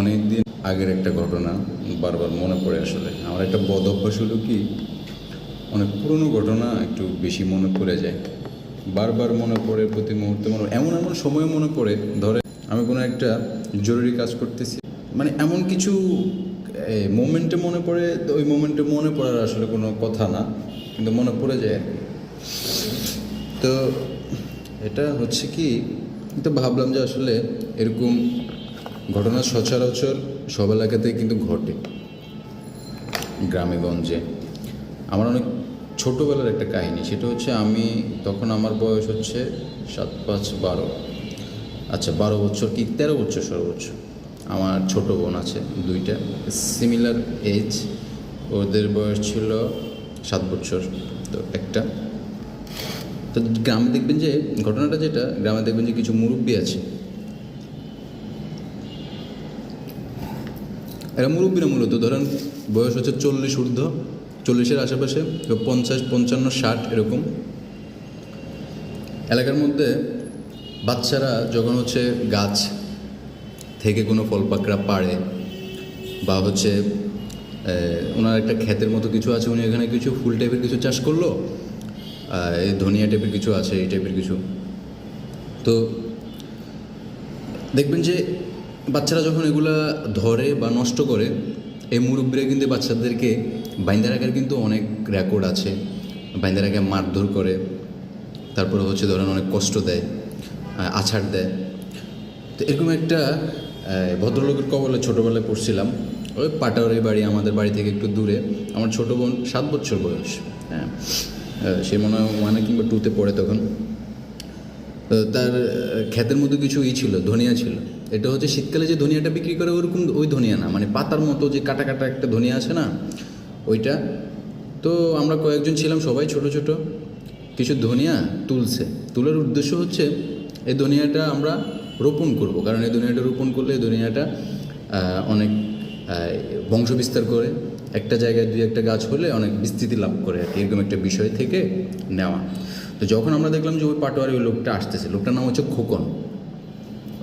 অনেক দিন আগের একটা ঘটনা বারবার মনে পড়ে আসলে। আমার একটা বদ অভ্যাস হলো কি, অনেক পুরনো ঘটনা একটু বেশি মনে পড়ে যায়। বারবার মনে পড়ে প্রতি মুহূর্তে মনে এমন এমন সময় মনে পড়ে ধরে আমি কোনো একটা জরুরি কাজ করতেছি মানে এমন কিছু মোমেন্টে মনে পড়ে ওই মোমেন্টে মনে পড়ার আসলে কোনো কথা না, কিন্তু মনে পড়ে যায় তো এটা হচ্ছে কি, তো ভাবলাম যে আসলে এরকম ঘটনা সচরাচর সব এলাকাতেই কিন্তু ঘটে গ্রামেগঞ্জে। আমার অনেক ছোটোবেলার একটা কাহিনী, সেটা হচ্ছে আমি তখন আমার বয়স হচ্ছে সাত পাঁচ বারো। আচ্ছা বারো বছর কি তেরো বছর সর্বোচ্চ? আমার ছোট বোন আছে দুইটা সিমিলার এজ ওদের বয়স ছিল সাত বছর, তো একটা। তো গ্রামে দেখবেন যে, ঘটনাটা যেটা, গ্রামে দেখবেন যে কিছু মুরব্বী আছে। এরা মুরব্বীরা মূলত, ধরেন বয়স হচ্ছে চল্লিশ ঊর্ধ্ব, চল্লিশের আশেপাশে পঞ্চাশ, পঞ্চান্ন, ষাট এরকম। এলাকার মধ্যে বাচ্চারা যখন হচ্ছে গাছ থেকে কোনো ফল পাকড়া পাড়ে বা হচ্ছে ওনার একটা ক্ষেতের মতো কিছু আছে, উনি এখানে কিছু ফুল টাইপের কিছু চাষ করল এই ধনিয়া টাইপের কিছু আছে, এই টাইপের কিছু। তো দেখবেন যে বাচ্চারা যখন এগুলা ধরে বা নষ্ট করে, এই মুরব্বীরা কিন্তু বাচ্চাদেরকে বাইন্দা রাখার কিন্তু অনেক রেকর্ড আছে। বাইন্দা রাখে মারধর করে, তারপরে হচ্ছে ধরেন অনেক কষ্ট দেয় আছাড় দেয়। তো এরকম একটা ভদ্রলোকের কবলে ছোটোবেলায় পড়ছিলাম। ওই পাটাওয়ারি বাড়ি, আমাদের বাড়ি থেকে একটু দূরে। আমার ছোটো বোন সাত বছর বয়স হ্যাঁ। সে মনে হয় ওয়ানে কিংবা টুতে পড়ে তখন। তার ক্ষেতের মধ্যে কিছু ই ছিল, ধনিয়া ছিল। এটা হচ্ছে শীতকালে যে ধনিয়াটা বিক্রি করে ওরকম ওই ধনিয়া না মানে পাতার মতো যে কাটা কাটা একটা ধনিয়া আছে না, ওইটা। তো আমরা কয়েকজন ছিলাম সবাই ছোট ছোট, কিছু ধনিয়া তুলছে। তুলার উদ্দেশ্য হচ্ছে এই ধনিয়াটা আমরা রোপণ করব, কারণ এই ধনিয়াটা রোপণ করলে এই ধনিয়াটা অনেক বংশ বিস্তার করে, একটা জায়গায় দুই একটা গাছ হলে অনেক বিস্তৃতি লাভ করে আর কি, এরকম একটা বিষয় থেকে নেওয়া। তো যখন আমরা দেখলাম যে ওই পাটোয়ারি ওই লোকটা আসতেছে, লোকটার নাম হচ্ছে খোকন।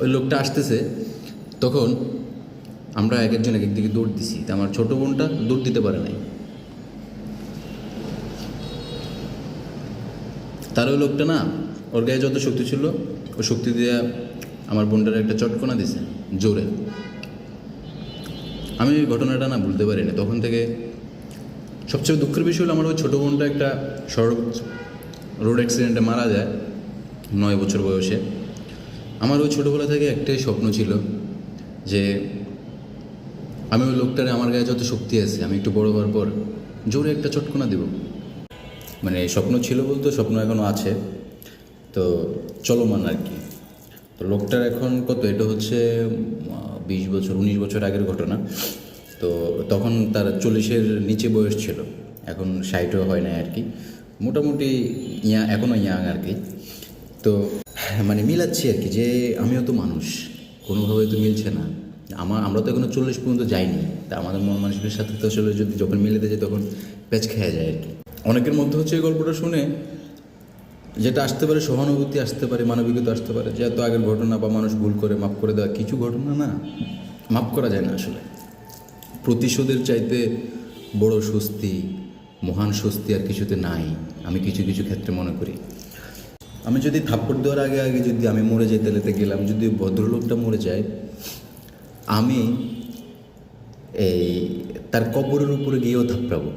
ওই লোকটা আসতেছে, তখন আমরা এক একজন এক একদিকে দৌড় দিছি। তা আমার ছোটো বোনটা দৌড় দিতে পারে নাই। তার ওই লোকটা না, ওর গায়ে যত শক্তি ছিল ও শক্তি দিয়ে আমার বোনটার একটা চটকনা দিছে, জোরে। আমি ওই ঘটনাটা না ভুলতে পারিনি। তখন থেকে সবচেয়ে দুঃখের বিষয় হলো আমার ওই ছোটো বোনটা একটা সড়ক রোড অ্যাক্সিডেন্টে মারা যায়, নয় বছর বয়সে। আমার ওই ছোটোবেলা থেকে একটাই স্বপ্ন ছিল যে আমি ওই লোকটারে আমার গায়ে যত শক্তি আছে, আমি একটু বড় হওয়ার পর জোরে একটা চটকনা দেব। মানে স্বপ্ন ছিল বলতে স্বপ্ন এখনও আছে। তো চলমান আর কি। তো লোকটার এখন কত? এটা হচ্ছে বিশ বছর, উনিশ বছর আগের ঘটনা। তো তখন তার চল্লিশের নিচে বয়স ছিল। এখন ষাটও হয় না আর কি। মোটামুটি ইয়া এখনও ইয়াং আর কি। তো মানে মিলাচ্ছি আর কি যে আমিও তো মানুষ কোনোভাবে তো মিলছে না। আমার আমরা তো এখনও চল্লিশ পর্যন্ত যাইনি। তা আমাদের মন মানুষের সাথে তো আসলে যদি যখন মিলেতে যায় তখন প্যাচ খেয়ে যায় আর কি। অনেকের মধ্যে হচ্ছে এই গল্পটা শুনে যেটা আসতে পারে সহানুভূতি আসতে পারে, মানবিকতা আসতে পারে, যে এত আগের ঘটনা বা মানুষ ভুল করে, মাফ করে দেওয়া কিছু ঘটনা না, মাফ করা যায় না আসলে। প্রতিশোধের চাইতে বড় স্বস্তি মহান স্বস্তি আর কিছুতে নাই, আমি কিছু কিছু ক্ষেত্রে মনে করি। আমি যদি থাপ্পড় দেওয়ার আগে আগে যদি আমি মরে যাই, তাহলে গেলাম। যদি ভদ্রলোকটা মরে যায়, আমি এই তার কবরের উপরে গিয়েও থাপড়াবো।